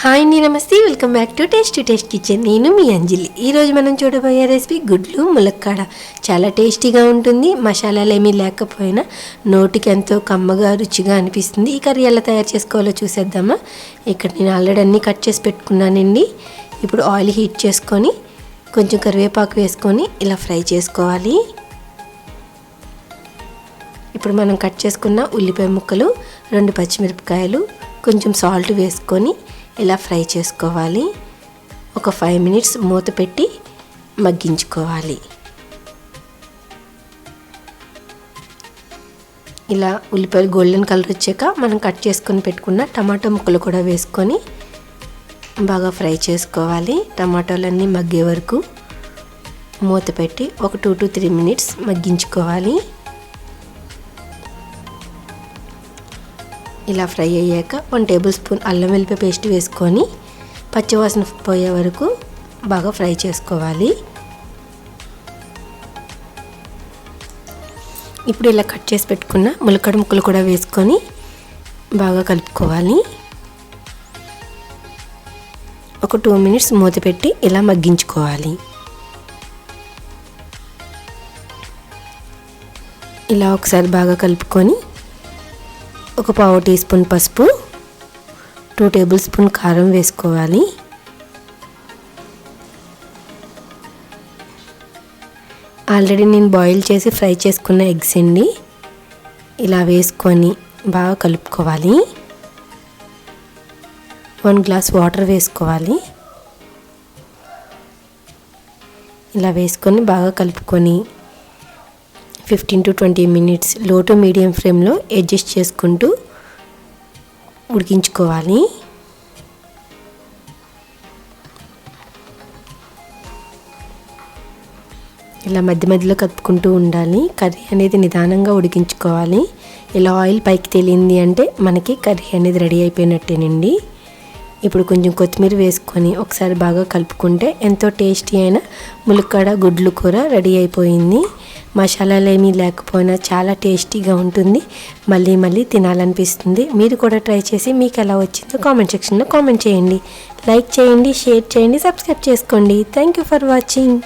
Hi అండి నమస్తే. Welcome back to taste to taste kitchen నేను మీ అంజలి. ఈరోజు మనం చూడబోయే రెసిపీ గుడ్లు ములక్కాడ. చాలా టేస్టీగా ఉంటుంది. మసాలాలు ఏమీ లేకపోయినా నోటికి ఎంతో కమ్మగా రుచిగా అనిపిస్తుంది. ఈ కర్రీ ఎలా తయారు చేసుకోవాలో చూసేద్దామా? ఇక్కడ నేను ఆల్రెడీ అన్నీ కట్ చేసి పెట్టుకున్నానండి. ఇప్పుడు ఆయిల్ హీట్ చేసుకొని కొంచెం కరివేపాకు వేసుకొని ఇలా ఫ్రై చేసుకోవాలి. ఇప్పుడు మనం కట్ చేసుకున్న ఉల్లిపాయ ముక్కలు రెండు పచ్చిమిరపకాయలు కొంచెం సాల్ట్ వేసుకొని ఇలా ఫ్రై చేసుకోవాలి. ఒక ఫైవ్ మినిట్స్ మూత పెట్టి మగ్గించుకోవాలి. ఇలా ఉల్లిపాయలు గోల్డెన్ కలర్ వచ్చాక మనం కట్ చేసుకొని పెట్టుకున్న టమాటా ముక్కలు కూడా వేసుకొని బాగా ఫ్రై చేసుకోవాలి. టమాటాలన్నీ మగ్గే వరకు మూత పెట్టి ఒక టూ టు త్రీ మినిట్స్ మగ్గించుకోవాలి. ఇలా ఫ్రై అయ్యాక వన్ టేబుల్ స్పూన్ అల్లం వెల్లిపాయ పేస్ట్ వేసుకొని పచ్చివాసన పోయే వరకు బాగా ఫ్రై చేసుకోవాలి. ఇప్పుడు ఇలా కట్ చేసి పెట్టుకున్న ములకడ ముక్కలు కూడా వేసుకొని బాగా కలుపుకోవాలి. ఒక టూ మినిట్స్ మూత పెట్టి ఇలా మగ్గించుకోవాలి. ఇలా ఒకసారి బాగా కలుపుకొని ఒక పావు టీ స్పూన్ పసుపు టూ టేబుల్ స్పూన్ కారం వేసుకోవాలి. ఆల్రెడీ నేను బాయిల్ చేసి ఫ్రై చేసుకున్న ఎగ్స్ అండి. ఇలా వేసుకొని బాగా కలుపుకోవాలి. వన్ గ్లాస్ వాటర్ వేసుకోవాలి. ఇలా వేసుకొని బాగా కలుపుకొని ఫిఫ్టీన్ టు ట్వంటీ మినిట్స్లో టు మీడియం ఫ్లేమ్లో అడ్జస్ట్ చేసుకుంటూ ఉడికించుకోవాలి. ఇలా మధ్య మధ్యలో కలుపుకుంటూ ఉండాలి. కర్రీ అనేది నిదానంగా ఉడికించుకోవాలి. ఇలా ఆయిల్ పైకి తేలింది అంటే మనకి కర్రీ అనేది రెడీ అయిపోయినట్టేనండి. ఇప్పుడు కొంచెం కొత్తిమీర వేసుకొని ఒకసారి బాగా కలుపుకుంటే ఎంతో టేస్టీ అయిన ములక్కాడ గుడ్లు కూర రెడీ అయిపోయింది. మసాలాలు ఏమీ లేకపోయినా చాలా టేస్టీగా ఉంటుంది. మళ్ళీ మళ్ళీ తినాలనిపిస్తుంది. మీరు కూడా ట్రై చేసి మీకు ఎలా వచ్చిందో కామెంట్ సెక్షన్లో కామెంట్ చేయండి. లైక్ చేయండి షేర్ చేయండి సబ్స్క్రైబ్ చేసుకోండి. Thank you for watching.